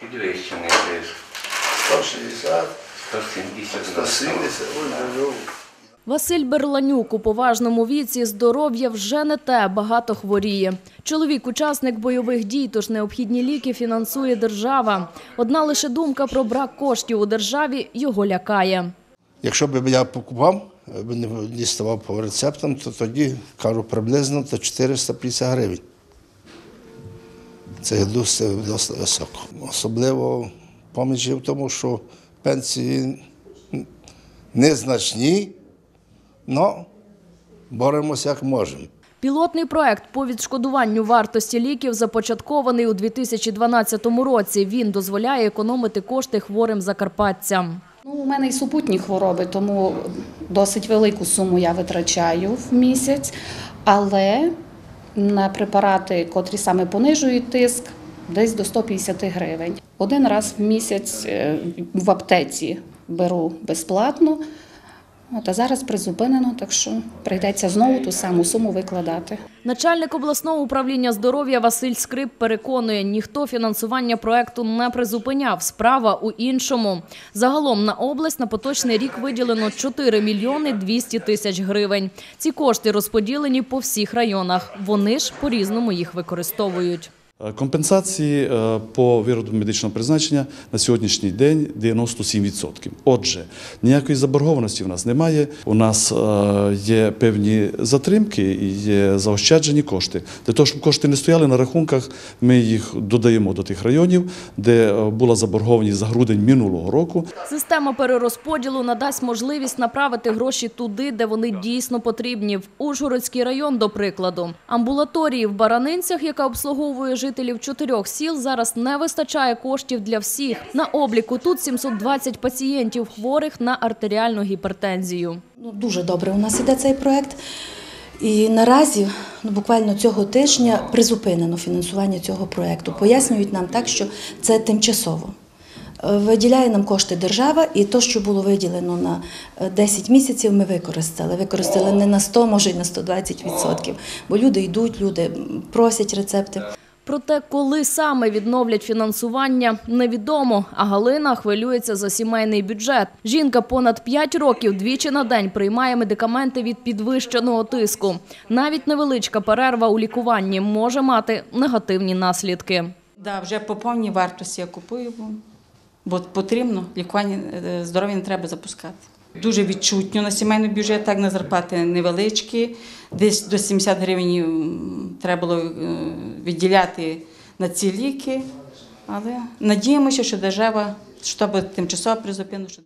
Підвищений тиск. 160, 170 170, ой, ой, ой. Василь Берланюк у поважному віці здоров'я вже не те, багато хворіє. Чоловік – учасник бойових дій, тож необхідні ліки фінансує держава. Одна лише думка про брак коштів у державі його лякає. Якщо б я покупав, не діставав по рецептам, то тоді, кажу, приблизно до 450 гривень. Це досить, досить високо. Особливо поміч в тому, що пенсії незначні, але боремося як можемо. Пілотний проект по відшкодуванню вартості ліків започаткований у 2012 році. Він дозволяє економити кошти хворим закарпатцям. Ну, у мене і супутні хвороби, тому досить велику суму я витрачаю в місяць. Але на препарати, котрі саме понижують тиск, десь до 150 гривень. Один раз в місяць е, в аптеці беру безплатно. От, а зараз призупинено, так що прийдеться знову ту саму суму викладати. Начальник обласного управління здоров'я Василь Скрип переконує, ніхто фінансування проекту не призупиняв. Справа у іншому. Загалом на область на поточний рік виділено 4 мільйони 200 тисяч гривень. Ці кошти розподілені по всіх районах. Вони ж по-різному їх використовують. Е, Компенсації е, по вироду медичного призначення на сьогоднішній день 97%. Отже, ніякої заборгованості в нас немає. У нас е, є певні затримки і є заощаджені кошти. Для того, щоб кошти не стояли на рахунках, ми їх додаємо до тих районів, де була заборгованість за грудень минулого року. Система перерозподілу надасть можливість направити гроші туди, де вони дійсно потрібні. В Ужгородський район, до прикладу. Амбулаторії в Баранинцях, яка обслуговує жителів чотирьох сіл, зараз не вистачає коштів для всіх. На обліку тут 720 пацієнтів хворих на артеріальну гіпертензію. Ну, дуже добре у нас іде цей проект. І наразі, ну, буквально цього тижня, призупинено фінансування цього проекту. Пояснюють нам так, що це тимчасово. Е, Виділяє нам кошти держава, і то, що було виділено на е, 10 місяців, ми використали. Використали не на 100, може й на 120 відсотків. Бо люди йдуть, люди просять рецепти. Проте, коли саме відновлять фінансування, невідомо. А Галина хвилюється за сімейний бюджет. Жінка понад 5 років двічі на день приймає медикаменти від підвищеного тиску. Навіть невеличка перерва у лікуванні може мати негативні наслідки. Да, вже по повній вартості я купую, бо, потрібно лікування е, здоров'я не треба запускати. Дуже відчутно на сімейний бюджет, так на зарплати невеличкі. Десь до 70 гривень треба було е, відділяти на ці ліки. Але надіємося, що держава, щоб тимчасово призупинено. що